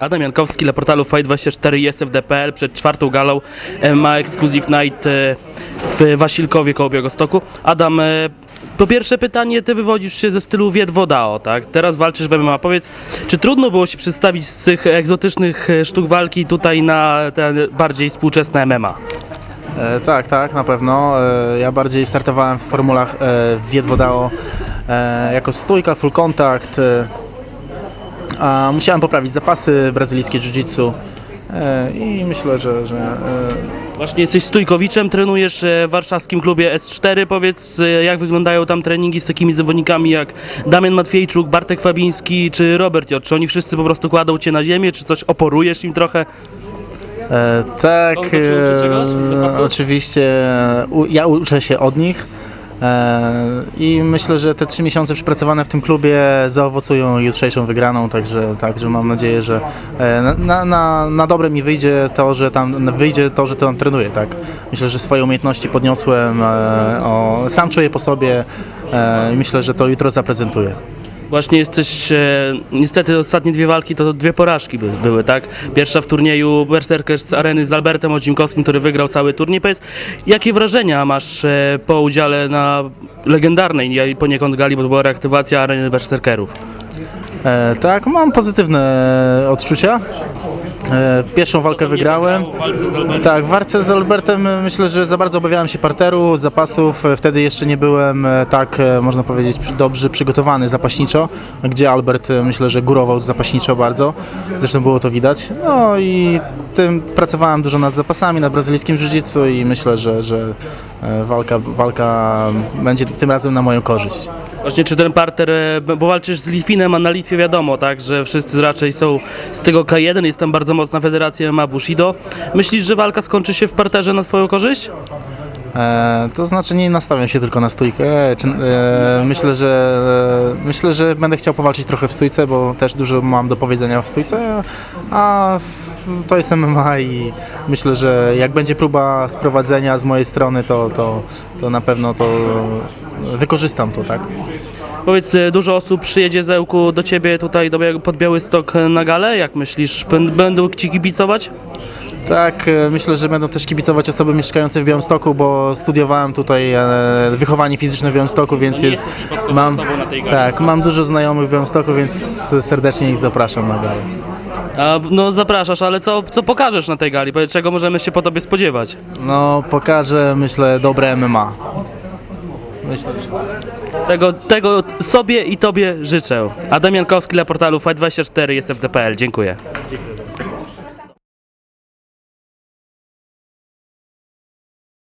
Adam Jankowski dla portalu Fight24 i SFD.pl przed czwartą galą MMA Exclusive Night e, w Wasilkowie koło Białegostoku. Adam, e, po pierwsze pytanie, ty wywodzisz się ze stylu Wiedwodao, tak? Teraz walczysz w MMA. Powiedz, czy trudno było się przedstawić z tych egzotycznych e, sztuk walki tutaj na te bardziej współczesne MMA? E, tak, tak, na pewno. E, ja bardziej startowałem w formulach e, Wiedwodao e, jako stójka, full contact. E, a musiałem poprawić zapasy, brazylijskie jiu-jitsu e, i myślę, że, że e, Właśnie jesteś stójkowiczem, trenujesz e, w warszawskim klubie S4. Powiedz, e, jak wyglądają tam treningi z takimi zawodnikami jak Damian Matwiejczuk, Bartek Fabiński czy Robert J. Czy oni wszyscy po prostu kładą cię na ziemię, czy coś oporujesz im trochę? E, tak, czegoś e, oczywiście u, ja uczę się od nich e, i myślę, że te trzy miesiące przepracowane w tym klubie zaowocują jutrzejszą wygraną, także, także mam nadzieję, że e, na- na, na, dobre mi wyjdzie to, że tam wyjdzie to, że tam trenuję, tak. Myślę, że swoje umiejętności podniosłem, e, o, sam czuję po sobie e, i myślę, że to jutro zaprezentuję. Właśnie jesteś, e, niestety ostatnie dwie walki to dwie porażki by, były, tak? Pierwsza w turnieju Berserkers z areny z Albertem Odzimkowskim, który wygrał cały turniej. Powiedz, jakie wrażenia masz e, po udziale na legendarnej poniekąd gali, bo to była reaktywacja areny Berserkerów? E, tak, mam pozytywne odczucia. E, pierwszą walkę wygrałem. Tak, w walce z Albertem e, myślę, że za bardzo obawiałem się parteru, zapasów. E, Wtedy jeszcze nie byłem tak, można powiedzieć, dobrze przygotowany zapaśniczo, gdzie Albert myślę, że górował zapaśniczo bardzo. Zresztą było to widać. No i tym pracowałem dużo nad zapasami, nad brazylijskim jiu-jitsu i myślę, że, że walka, walka będzie tym razem na moją korzyść. Właśnie czy ten parter, e, bo walczysz z Litwinem, a na Litwie wiadomo, tak, że wszyscy raczej są z tego K1, jest tam bardzo mocna federacja MMA Bushido. Myślisz, że walka skończy się w parterze na twoją korzyść? E, to znaczy nie nastawiam się tylko na stójkę. Czy, e, myślę, że e, myślę, że będę chciał powalczyć trochę w stójce, bo też dużo mam do powiedzenia w stójce, a w- to jest MMA i myślę, że jak będzie próba sprowadzenia z mojej strony, to, to, to na pewno to wykorzystam to, tak? Powiedz, e, dużo osób przyjedzie z Ełku do ciebie tutaj do, pod Białystok e, na galę, jak myślisz? Bę- Będą ci kibicować? Tak, e, myślę, że będą też kibicować osoby mieszkające w Białymstoku, bo studiowałem tutaj wychowanie fizyczne w Białymstoku, więc nie jest, mam, tak, mam dużo znajomych w Białymstoku, więc serdecznie ich zapraszam na galę. A, no zapraszasz, ale co, co pokażesz na tej gali? Powiedz, Czego możemy się po tobie spodziewać? No, pokażę, myślę, dobre MMA. Myślę, że... Tego, tego sobie i tobie życzę. Adam Jankowski dla portalu Fight24 jest FDPL. Dziękuję.